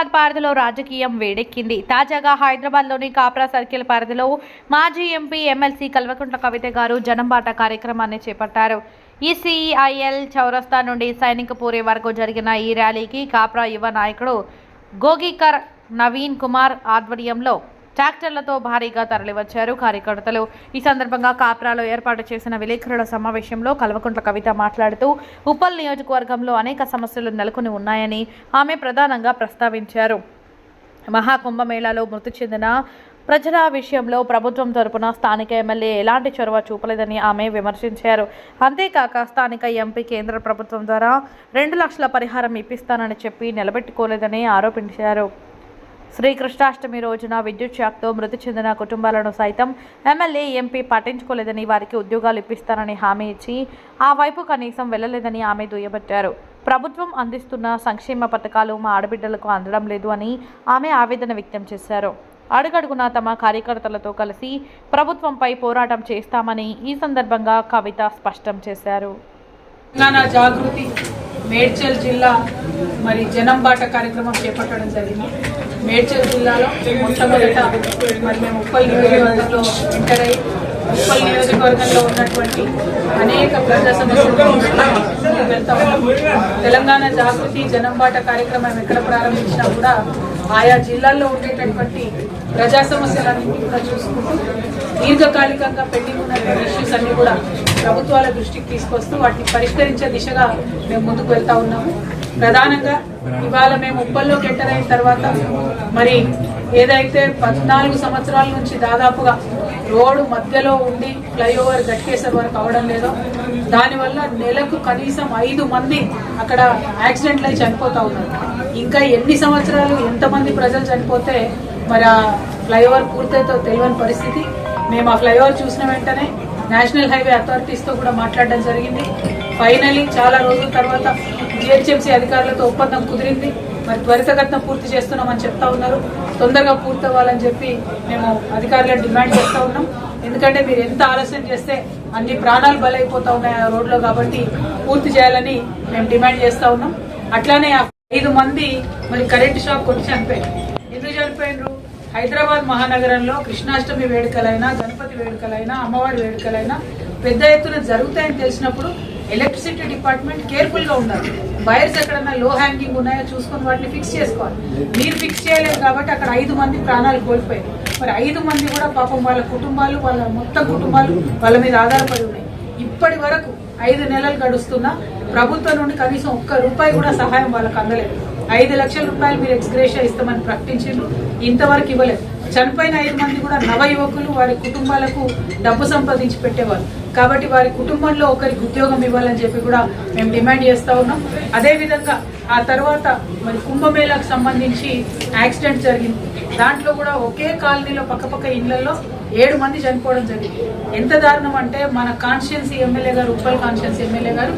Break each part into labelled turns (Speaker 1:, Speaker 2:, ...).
Speaker 1: హైదరాబాద్ పరిధిలో రాజకీయం వేడెక్కింది. తాజాగా హైదరాబాద్లోని కాప్రా సర్కిల్ పరిధిలో మాజీ ఎంపీ ఎమ్మెల్సీ కల్వకుంట్ల కవిత గారు జనంబాట కార్యక్రమాన్ని చేపట్టారు. ఈసీఐఎల్ చౌరస్తా నుండి సైనికపూరి వరకు జరిగిన ఈ ర్యాలీకి కాప్రా యువ నాయకుడు గోగికర్ నవీన్ కుమార్ ఆధ్వర్యంలో ట్రాక్టర్లతో భారీగా తరలివచ్చారు కార్యకర్తలు. ఈ సందర్భంగా కాప్రాలో ఏర్పాటు చేసిన విలేకరుల సమావేశంలో కల్వకుంట్ల కవిత మాట్లాడుతూ ఉప్పల్ నియోజకవర్గంలో అనేక సమస్యలు నెలకొని ఉన్నాయని ఆమె ప్రధానంగా ప్రస్తావించారు. మహాకుంభమేళాలో మృతి చెందిన ప్రజల విషయంలో ప్రభుత్వం తరపున స్థానిక ఎమ్మెల్యే ఎలాంటి చొరవ చూపలేదని ఆమె విమర్శించారు. అంతేకాక స్థానిక ఎంపీ కేంద్ర ప్రభుత్వం ద్వారా రెండు లక్షల పరిహారం ఇప్పిస్తానని చెప్పి నిలబెట్టుకోలేదని ఆరోపించారు. శ్రీకృష్ణాష్టమి రోజున విద్యుత్ షాక్తో మృతి చెందిన కుటుంబాలను సైతం ఎమ్మెల్యే ఎంపీ పట్టించుకోలేదని వారికి ఉద్యోగాలు ఇప్పిస్తానని హామీ ఇచ్చి ఆ వైపు కనీసం వెళ్ళలేదని ఆమె దుయ్యబట్టారు. ప్రభుత్వం అందిస్తున్న సంక్షేమ పథకాలు మా ఆడబిడ్డలకు అందడం లేదు అని ఆమె ఆవేదన వ్యక్తం చేశారు. అడుగడుగునా తమ కార్యకర్తలతో కలిసి ప్రభుత్వంపై పోరాటం చేస్తామని ఈ సందర్భంగా కవిత స్పష్టం చేశారు.
Speaker 2: జాగృతి మేడ్చల్ జిల్లా మరి జనం బాట కార్యక్రమం చేపట్టడం జరిగింది. మేడ్చల్ జిల్లాలో మొట్టమొదట మరి మేము ఉప్పల్ నియోజకవర్గంలో ఎంటర్ అయ్యి ఉప్పల్ నియోజకవర్గంలో ఉన్నటువంటి అనేక ప్రజా సమస్యలు వెళ్తా. తెలంగాణ జాగృతి జనం బాట కార్యక్రమం ఎక్కడ ప్రారంభించినా కూడా ఆయా జిల్లాల్లో ఉండేటటువంటి ప్రజా సమస్యలన్నింటినీ కూడా చూసుకుంటూ దీర్ఘకాలికంగా పెండింగ్ ఉన్నటువంటి ఇష్యూస్ అన్ని కూడా ప్రభుత్వాల దృష్టికి తీసుకొస్తూ వాటిని పరిష్కరించే దిశగా మేము ముందుకు వెళ్తా ఉన్నాము. ప్రధానంగా ఇవాళ మేము ఉప్పల్లోకి ఎంటర్ అయిన తర్వాత మరి ఏదైతే పద్నాలుగు సంవత్సరాల నుంచి దాదాపుగా రోడ్డు మధ్యలో ఉండి ఫ్లైఓవర్ గట్కేసర్ వరకు అవడం లేదో. దానివల్ల నెలకు కనీసం ఐదు మంది అక్కడ యాక్సిడెంట్లు అయి చనిపోతా ఉన్నారు. ఇంకా ఎన్ని సంవత్సరాలు ఎంతమంది ప్రజలు చనిపోతే మరి ఆ ఫ్లైఓవర్ పూర్తయితో తెలియని పరిస్థితి. మేము ఆ ఫ్లైఓవర్ చూసిన వెంటనే నేషనల్ హైవే అథారిటీస్తో కూడా మాట్లాడడం జరిగింది. ఫైనలీ చాలా రోజుల తర్వాత జిహెచ్ఎంసీ అధికారులతో ఒప్పందం కుదిరింది. మరి త్వరితగతిన పూర్తి చేస్తున్నామని చెప్తా ఉన్నారు. తొందరగా పూర్తి అవ్వాలని చెప్పి మేము అధికారులను డిమాండ్ చేస్తూ ఉన్నాం. ఎందుకంటే మీరు ఎంత ఆలస్యం చేస్తే అన్ని ప్రాణాలు బలైపోతా ఉన్నాయి ఆ రోడ్లో కాబట్టి పూర్తి చేయాలని మేము డిమాండ్ చేస్తూ ఉన్నాం. అట్లానే ఐదు మంది మరి కరెంట్ షాక్ కొట్టి చనిపోయారు. ఎందుకు హైదరాబాద్ మహానగరంలో కృష్ణాష్టమి వేడుకలైనా గణపతి వేడుకలైనా అమ్మవారి వేడుకలైనా పెద్ద ఎత్తున జరుగుతాయని తెలిసినప్పుడు ఎలక్ట్రిసిటీ డిపార్ట్మెంట్ కేర్ఫుల్గా ఉండాలి. వైర్స్ ఎక్కడన్నా లో హ్యాంగింగ్ ఉన్నాయో చూసుకొని వాటిని ఫిక్స్ చేసుకోవాలి. మీరు ఫిక్స్ చేయలేదు కాబట్టి అక్కడ ఐదు మంది ప్రాణాలు కోల్పోయారు మరి ఐదు మంది కూడా పాపం వాళ్ళ కుటుంబాలు వాళ్ళ మొత్తం కుటుంబాలు వాళ్ళ మీద ఆధారపడి ఉన్నాయి. ఇప్పటి వరకు ఐదు నెలలు గడుస్తున్నా ప్రభుత్వం నుండి కనీసం ఒక్క రూపాయి కూడా సహాయం వాళ్ళకు అందలేదు. ఐదు లక్షల రూపాయలు మీరు ఎక్స్గ్రేషియా ఇస్తామని ప్రకటించారు ఇంతవరకు ఇవ్వలేదు. చనిపోయిన ఐదు మంది కూడా నవ యువకులు వారి కుటుంబాలకు డబ్బు సంపాదించి పెట్టేవాళ్ళు కాబట్టి వారి కుటుంబంలో ఒకరికి ఉద్యోగం ఇవ్వాలని చెప్పి కూడా మేము డిమాండ్ చేస్తూ ఉన్నాం. అదేవిధంగా ఆ తర్వాత మరి కుంభమేళాకు సంబంధించి యాక్సిడెంట్ జరిగింది. దాంట్లో కూడా ఒకే కాలనీలో పక్కపక్క ఇళ్ళలో ఏడు మంది చనిపోవడం జరిగింది. ఎంత దారుణం అంటే మన కాన్స్టిట్యున్సీ ఎమ్మెల్యే గారు ఉప్పల్ కాన్స్టిట్యున్సీ ఎమ్మెల్యే గారు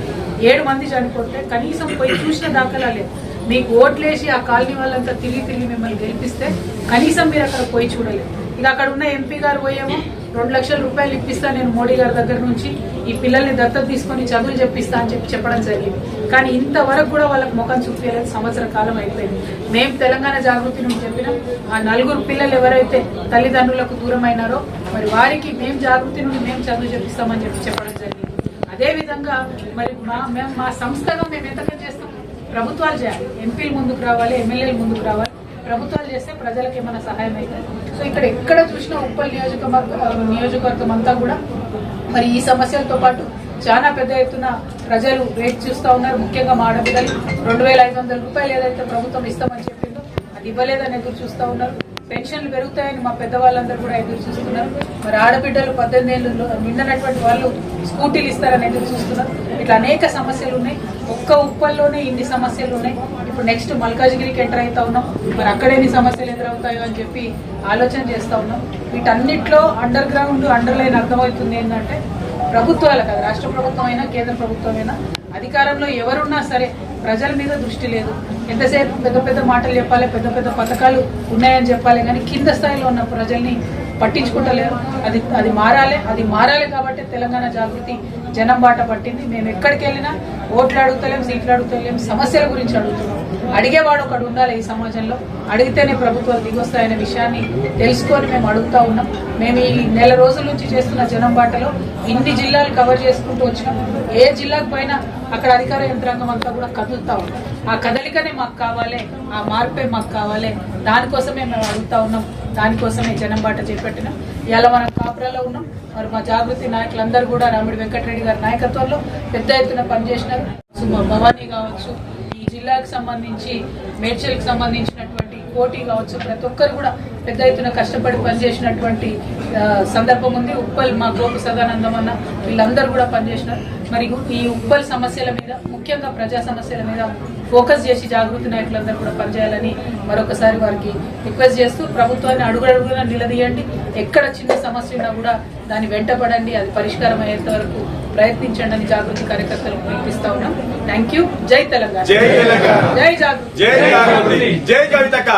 Speaker 2: ఏడు మంది చనిపోతే కనీసం పోయి చూసిన దాఖలా లేదు. మీకు ఓట్లేసి ఆ కాలనీ వాళ్ళంతా తిరిగి తిరిగి మిమ్మల్ని గెలిపిస్తే కనీసం మీరు అక్కడ పోయి చూడలేదు. ఇక అక్కడ ఉన్న ఎంపీ గారు పోయేమో రెండు లక్షల రూపాయలు ఇప్పిస్తా నేను మోడీ గారి దగ్గర నుంచి ఈ పిల్లల్ని దత్తత తీసుకొని చదువులు చెప్పిస్తా అని చెప్పి చెప్పడం జరిగింది. కానీ ఇంతవరకు కూడా వాళ్ళకి ముఖం చూపించలేదు సంవత్సర కాలం అయిపోయింది. మేము తెలంగాణ జాగృతి నుంచి చెప్పినాం ఆ నలుగురు పిల్లలు ఎవరైతే తల్లిదండ్రులకు దూరమైనారో మరి వారికి మేము జాగృతి నుండి మేము చదువు చెప్పిస్తామని చెప్పి చెప్పడం జరిగింది. అదేవిధంగా మరి మా మేము మా సంస్థగా మేము ఎంతగా చేస్తాం? ప్రభుత్వాలు చేయాలి. ఎంపీలు ముందుకు రావాలి ఎమ్మెల్యేలు ముందుకు రావాలి. ప్రభుత్వాలు చేస్తే ప్రజలకు ఏమైనా సహాయం అవుతుంది. సో ఇక్కడ ఎక్కడ చూసినా ఉప్పల్ నియోజకవర్గ నియోజకవర్గం అంతా కూడా మరి ఈ సమస్యలతో పాటు చాలా పెద్ద ఎత్తున ప్రజలు వెయిట్ చూస్తా ఉన్నారు. ముఖ్యంగా మా ఆడబిడ్డలు. రెండు వేల ఐదు వందల రూపాయలు ఏదైతే ప్రభుత్వం ఇస్తామని చెప్పిందో అది ఇవ్వలేదని ఎదురు చూస్తా ఉన్నారు. పెన్షన్లు పెరుగుతాయని మా పెద్దవాళ్ళందరూ కూడా ఎదురు చూస్తున్నారు. మరి ఆడబిడ్డలు పద్దెనిమిది ఏళ్ళు నిండనటువంటి వాళ్ళు స్కూటీలు ఇస్తారని ఎదురు చూస్తున్నారు. ఇట్లా అనేక సమస్యలు ఉన్నాయి. ఒక్క ఉప్పల్లోనే ఇన్ని సమస్యలు ఉన్నాయి. ఇప్పుడు నెక్స్ట్ మల్కాజ్గిరికి ఎంటర్ అవుతా ఉన్నాం. మరి అక్కడ ఎన్ని సమస్యలు ఎదురవుతాయో అని చెప్పి ఆలోచన చేస్తూ ఉన్నాం. వీటన్నిటిలో అండర్ గ్రౌండ్ అండర్లైన్ అర్థమవుతుంది ఏంటంటే ప్రభుత్వాలు కదా. రాష్ట్ర ప్రభుత్వం అయినా కేంద్ర ప్రభుత్వం అయినా అధికారంలో ఎవరున్నా సరే ప్రజల మీద దృష్టి లేదు. ఎంతసేపు పెద్ద పెద్ద మాటలు చెప్పాలి పెద్ద పెద్ద పథకాలు ఉన్నాయని చెప్పాలి కానీ కింద స్థాయిలో ఉన్న ప్రజల్ని పట్టించుకుంటలేరు. అది అది మారాలి అది మారాలి కాబట్టి తెలంగాణ జాగృతి జనం బాట పట్టింది. మేము ఎక్కడికి వెళ్ళినా ఓట్లు అడుగుతలేం సీట్లు అడుగుతలేం సమస్యల గురించి అడుగుతున్నాం. అడిగేవాడు ఒకడు ఉండాలి ఈ సమాజంలో. అడిగితేనే ప్రభుత్వాలు దిగొస్తాయనే విషయాన్ని తెలుసుకొని మేము అడుగుతా ఉన్నాం. మేము ఈ నెల రోజుల నుంచి చేస్తున్న జనం బాటలో ఇన్ని జిల్లాలు కవర్ చేసుకుంటూ వచ్చినాం. ఏ జిల్లాకు పోయినా అక్కడ అధికార యంత్రాంగం అంతా కూడా కదులుతా ఉంది. ఆ కదలికనే మాకు కావాలి ఆ మార్పే మాకు కావాలి. దానికోసమే మేము అడుగుతా ఉన్నాం. దానికోసమే జనం బాట చేపట్టినాం. ఇవాళ మనం కాపురాలో ఉన్నాం. మరి మా జాగృతి నాయకులందరూ కూడా రాముడి వెంకటరెడ్డి గారి నాయకత్వంలో పెద్ద ఎత్తున పనిచేసిన భవానీ కావచ్చు ఈ జిల్లాకు సంబంధించి మేడ్చల్కి సంబంధించినటువంటి పోటీ కావచ్చు ప్రతి ఒక్కరు కూడా పెద్ద ఎత్తున కష్టపడి పనిచేసినటువంటి సందర్భం ఉంది. ఉప్పల్ మా గోపు సదానందం అన్న వీళ్ళందరూ కూడా పనిచేసినారు. మరి ఈ ఉప్పల్ సమస్యల మీద ముఖ్యంగా ప్రజా సమస్యల మీద ఫోకస్ చేసి జాగృతి నాయకులందరూ కూడా పనిచేయాలని మరొకసారి వారికి రిక్వెస్ట్ చేస్తూ ప్రభుత్వాన్ని అడుగుడుగున నిలదీయండి. ఎక్కడ చిన్న సమస్య ఉన్నా కూడా దాన్ని వెంటపడండి. అది పరిష్కారం అయ్యేంత వరకు ప్రయత్నించండి అని జాగృతి కార్యకర్తలకు పిలిపిస్తా ఉన్నాం. థ్యాంక్ యూ జై తెలంగాణ.
Speaker 3: జై తెలంగాణ.
Speaker 2: జై జాగృతి.
Speaker 3: జై జాగృతి జై కవితక్క